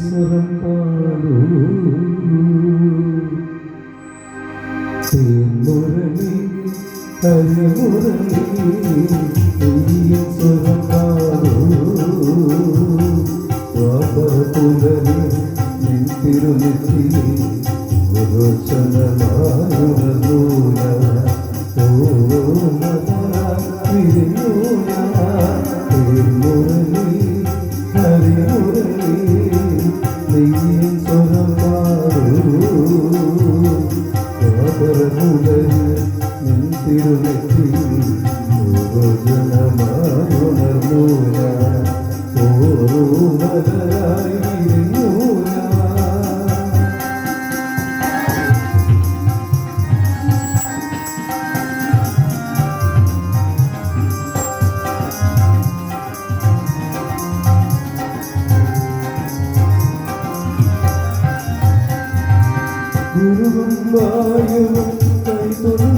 സ്വരം പാടൂ തേൻമുരളി ഹരിമുരളി സ്വരം പാടൂ പാപകുലരി നിൻ തിരുനെത്തി ോചനമായുണ తిరువెత్తి భోజన మనమున ఓరు మదరాయి ഗുരുവും വായുവും കൈതൊഴും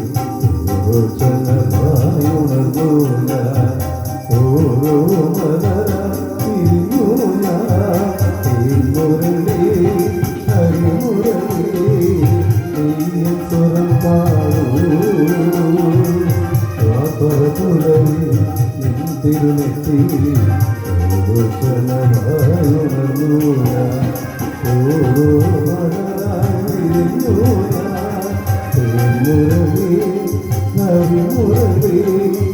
പുലരി തിരുനെത്തി ഓരോ മുരളി നവി മുരളി